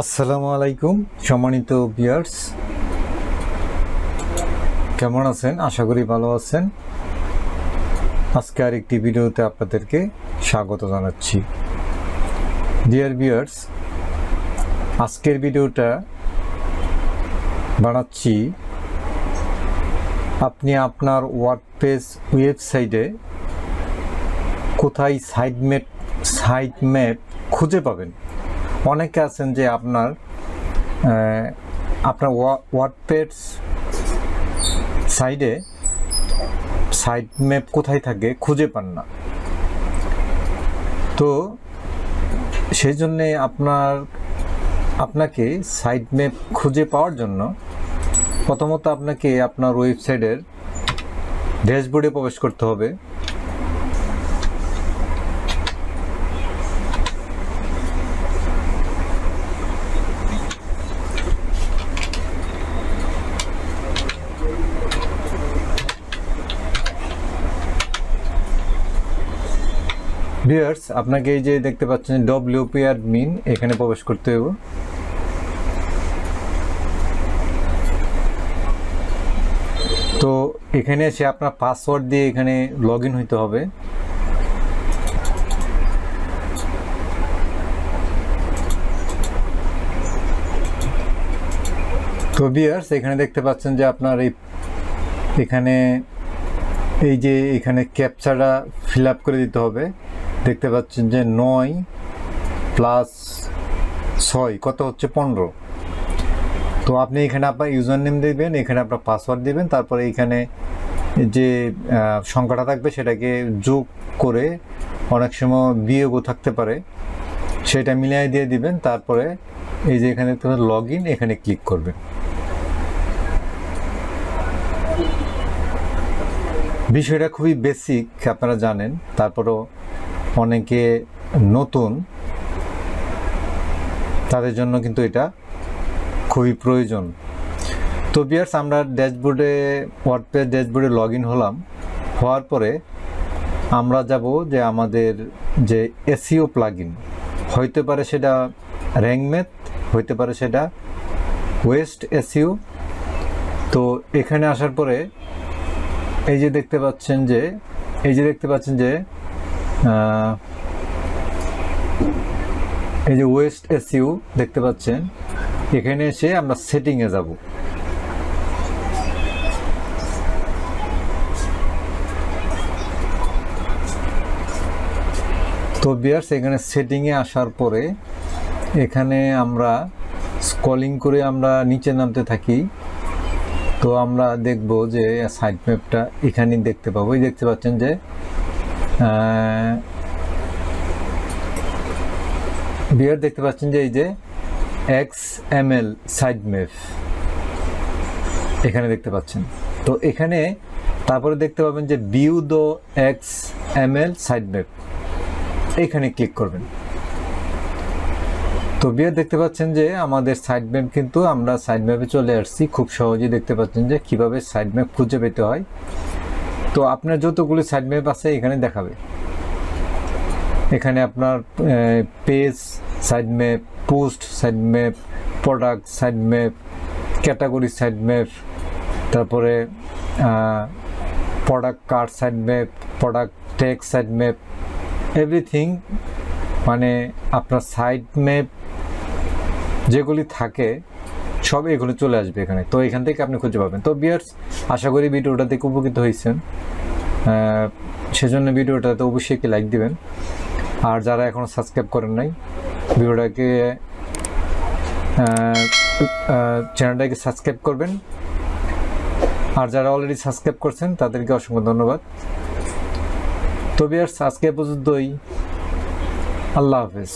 আসসালামু আলাইকুম, সম্মানিত বিয়ার্স কেমন আছেন? আশা করি ভালো আছেন। আজকে আর একটি ভিডিওতে আপনাদেরকে স্বাগত জানাচ্ছি। ডিয়ার বিয়ার্স আজকের ভিডিওটা বানাচ্ছি। আপনি আপনার ওয়ার্ডপেজ ওয়েবসাইটে কোথায় সাইড ম্যাপ সাইড ম্যাপ খুঁজে পাবেন। অনেকে আছেন যে আপনার আপনার ওয়ার্ডপেজ সাইডে সাইড ম্যাপ কোথায় থাকে খুঁজে পান না। তো সেই জন্যে আপনার, আপনাকে সাইড ম্যাপ খুঁজে পাওয়ার জন্য প্রথমত আপনাকে আপনার ওয়েবসাইটের ড্যাশবোর্ডে প্রবেশ করতে হবে। ভিউয়ার্স আপনাকে এই যে দেখতে পাচ্ছেন ডব্লিউপি অ্যাডমিন এখানে প্রবেশ করতে হবে। তো এখানে এসে আপনার পাসওয়ার্ড দিয়ে এখানে লগ ইন হইতে হবে। তো ভিউয়ার্স এখানে দেখতে পাচ্ছেন যে আপনার এই এখানে এই যে এখানে ক্যাপচাটা ফিল করে দিতে হবে। দেখতে পাচ্ছেন যে নয় প্লাস ছয়, কত হচ্ছে পনেরো? তো আপনি এখানে আপনার ইউজার নেম দেবেন, এখানে আপনার পাসওয়ার্ড দেবেন, তারপরে এখানে যে সংখ্যাটা থাকবে সেটাকে যোগ করে অনেক সময় বিয়োগও থাকতে পারে। সেটা মিলিয়ে দিয়ে দিবেন, তারপরে এই যে এখানে লগ ইন এখানে ক্লিক করবেন। বিষয়টা খুবই বেসিক আপনারা জানেন। তারপরও অনেকে নতুন, তাদের জন্য কিন্তু এটা খুবই প্রয়োজন। তো বিয়ার্স আমরা ড্যাশবোর্ডে ওয়ার্ডপেজ ড্যাশবোর্ডে লগ ইন হলাম। হওয়ার পরে আমরা যাব যে আমাদের যে এসিও প্লাগ ইন হইতে পারে সেটা র্যাঙ্কমেথ হইতে পারে সেটা ওয়েস্ট এসিও তো এখানে আসার পরে এই যে দেখতে পাচ্ছেন যে, এই যে দেখতে পাচ্ছেন যে এই যে ওয়েস্ট এসিউ দেখতে পাচ্ছেন, এখানে এসে আমরা সেটিংয়ে যাব। তো বিয়ার্স, এখানে সেটিংয়ে আসার পরে এখানে আমরা স্কলিং করে আমরা নিচে নামতে থাকি। তো আমরা দেখব যে সাইড ম্যাপটা এখানেই দেখতে পাবো। দেখতে পাচ্ছেন যে বিয়ার দেখতে পাচ্ছেন যে এই যে X M L sitemap এখানে দেখতে পাচ্ছেন। তো এখানে তারপরে দেখতে পাবেন যে বিউ দো X M L sitemap এখানে ক্লিক করবেন। তো বিয়ার দেখতে পাচ্ছেন যে আমাদের সাইড ম্যাপ কিন্তু আমরা সাইড ম্যাপে চলে আসছি। খুব সহজেই দেখতে পাচ্ছেন যে কীভাবে সাইড ম্যাপ খুঁজে পেতে হয়। তো আপনার যতগুলি সাইড ম্যাপ আছে এখানে দেখাবে। এখানে আপনার page sitemap post sitemap product sitemap category sitemap তারপরে product card sitemap product tag sitemap everything মানে আপনার সাইড ম্যাপ যেগুলি থাকে সব এগুলো চলে আসবে এখানে। তো এখান থেকে আপনি খুঁজে পাবেন। তো বিয়ার্স আশা করি ভিডিওটা দেখে উপকৃত হয়েছেন। সেজন্য ভিডিওটাতে অবশ্যই একটি লাইক দিবেন। আর যারা এখনও সাবস্ক্রাইব করেন নাই, ভিডিওটাকে চ্যানেলটাকে সাবস্ক্রাইব করবেন। আর যারা অলরেডি সাবস্ক্রাইব করছেন, তাদেরকে অসংখ্য ধন্যবাদ। তো বিয়ার্স আজকে পর্যন্তই। আল্লাহ হাফেজ।